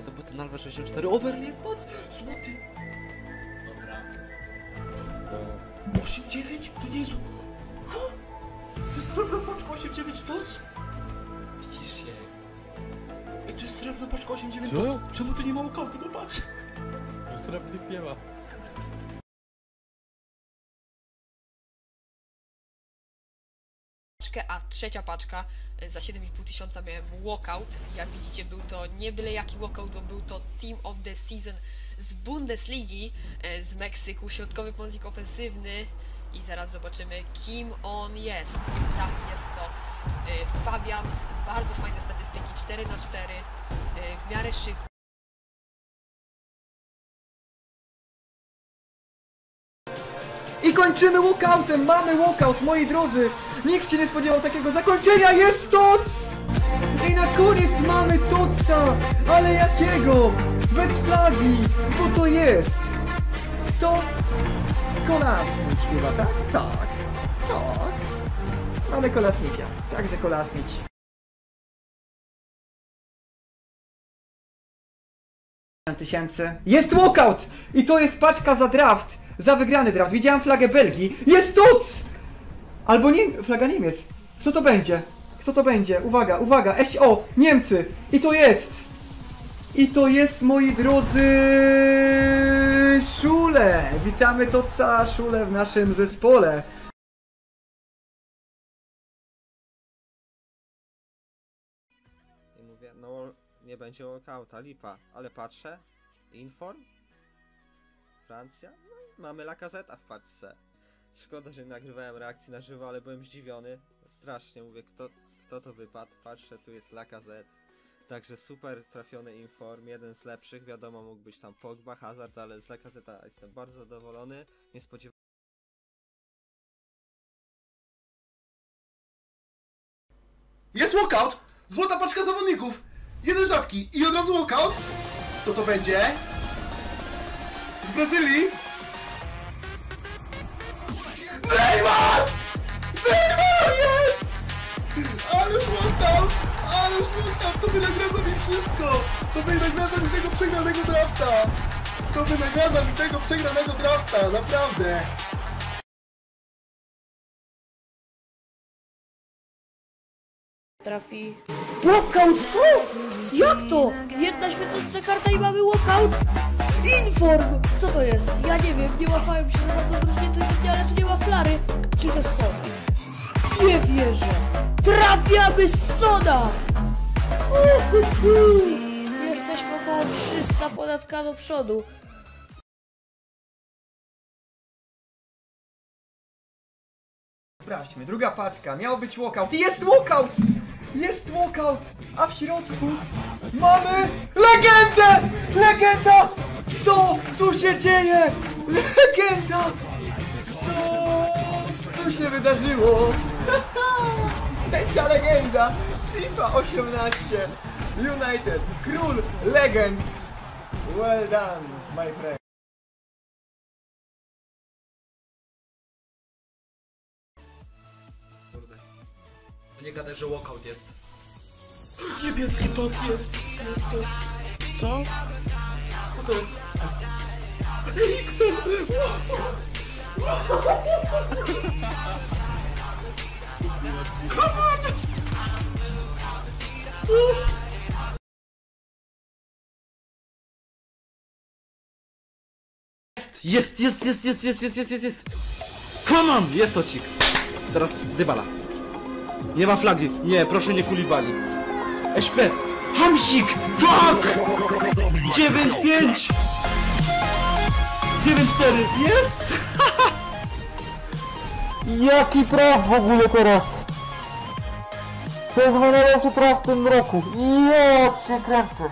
64. Overlay jest noc! Złoty! Dobra. 8-9? To nie jest... Co? To jest srebrna paczka 8-9 noc? Widzisz się. Ej, to jest srebrna paczka 8-9 Co? noc. Czemu tu nie ma ukałki? No patrz. Srebrnych nie ma. Paczkę, a trzecia paczka e, za 7,5 tysiąca miałem walkout. Jak widzicie, był to nie byle jaki walkout, bo był to Team of the Season z Bundesligi, e, z Meksyku, środkowy pomocnik ofensywny i zaraz zobaczymy, kim on jest. Tak, jest to e, Fabian, bardzo fajne statystyki, 4 na 4 e, w miarę szybko. I kończymy walkoutem! Mamy walkout, moi drodzy! Nikt się nie spodziewał takiego zakończenia! Jest TOC! I na koniec mamy TOCa! Ale jakiego? Bez flagi! Bo to jest? To... Kolasnić chyba, tak? Tak. Tak. Mamy kolasnicia. Także kolasnić. tysięcy. Jest walkout! I to jest paczka za draft. Za wygrany draft. Widziałem flagę Belgii. Jest TUC! Albo nie, flaga Niemiec. Kto to będzie? Kto to będzie? Uwaga, uwaga. SO! Niemcy! I to jest! I to jest, moi drodzy, Szule! Witamy Toca Szule w naszym zespole. Mówię, no nie będzie walkouta, lipa, ale patrzę, inform, Francja, no mamy Lacazette w paczce. Szkoda, że nie nagrywałem reakcji na żywo, ale byłem zdziwiony, strasznie, mówię, kto, kto to wypadł, patrzę, tu jest Lacazette. Także super trafiony inform, jeden z lepszych, wiadomo mógł być tam Pogba, Hazard, ale z Lacazetta jestem bardzo zadowolony, nie spodziewałem Jest walkout! Złota paczka zawodników! Jeden rzadki i od razu walkout! To to będzie? Z Brazylii? Neymar! Neymar jest! Ależ walkout! Ależ walkout! To wynagradza mi wszystko! To wynagradza mi tego przegranego drafta! To wynagradza mi tego przegranego drafta! Naprawdę! trafi. Walkout, co? Jak to? Jedna świecąca karta i mamy walkout? Inform! Kto to jest? Ja nie wiem, nie łapałem się za bardzo różnie to ale tu nie ma flary. Czy to są? Nie wierzę! Trafiamy z soda! Uhuhu. Jesteśmy około 300 ponad K do przodu. Sprawdźmy, druga paczka, miał być walkout. Jest walkout! Jest walkout! A w środku mamy legendę! Legenda! Co tu się dzieje? Legenda! Co tu się wydarzyło? Trzecia legenda! FIFA 18 United Król Legend Well done, my friend. Kurde. Nie gadaj, że walkout jest. Niebieski toc jest! Jest! Co? To jest? Jest, jest, jest, jest, jest, jest, jest, jest, jest. Come on! Jest to cik. Teraz Dybala. Nie ma flagi. Nie, proszę nie kulibali. SP. Hamsik! Tak! 9-5! 9-4! Jest! Jaki traf w ogóle teraz? To jest mój najlepszy traf w tym roku. Ja cię kręcę.